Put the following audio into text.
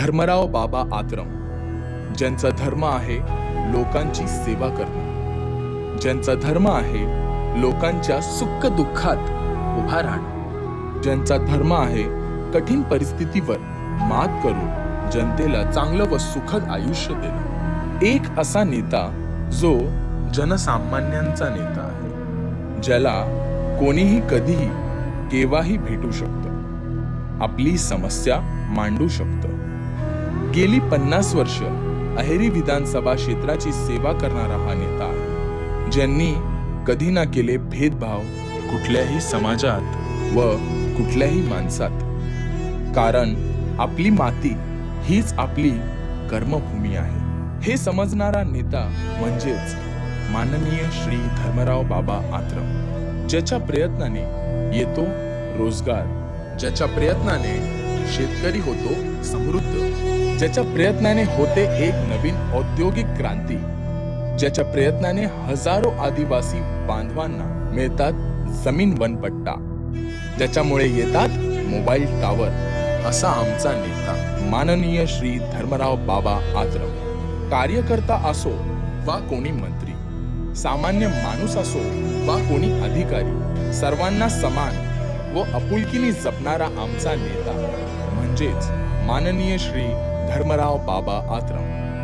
धर्मराव बाबा आत्रम ज्यांचा धर्म आहे लोकांची सेवा करणं. ज्यांचा धर्म आहे लोकांच्या सुख दुःखात उभा राहणं. ज्यांचा धर्म आहे कठीण परिस्थितीवर मात करून जनतेला चांगलं व सुखद आयुष्य देणं. एक असा नेता जो जनसामान्यांचा नेता आहे ज्याला कोणीही कधीही केव्हाही भेटू शकतं. आपली समस्या मांडू शकतं. गेली पन्नास वर्ष अहेरी विधानसभा क्षेत्राची सेवा करणारा हा नेता ज्यांनी कधी ना केले भेदभाव कुठल्याही समाजात व कुठल्याही माणसात. कारण आपली माती हीच आपली कर्मभूमी आहे. हे समजणारा नेता म्हणजेच माननीय श्री धर्मराव बाबा आत्रम ज्याच्या प्रयत्नाने येतो रोजगार ज्याच्या प्रयत्नाने शेतकरी होतो समृद्ध. ज्याच्या प्रयत्नाने होते एक नवीन औद्योगिक क्रांती ज्याच्या प्रयत्नाने हजारो आदिवासी बांधवांना मिळतात जमीन वनपट्टा ज्याच्यामुळे येतात मोबाईल टावर असा आमचा नेता माननीय श्री धर्मराव बाबा आत्रम कार्यकर्ता असो वा कोणी मंत्री सामान्य माणूस असो वा कोणी अधिकारी सर्वांना समान व आपुलकीने जपणारा आमचा नेता. म्हणजेच माननीय श्री धर्मराव बाबा आत्रम.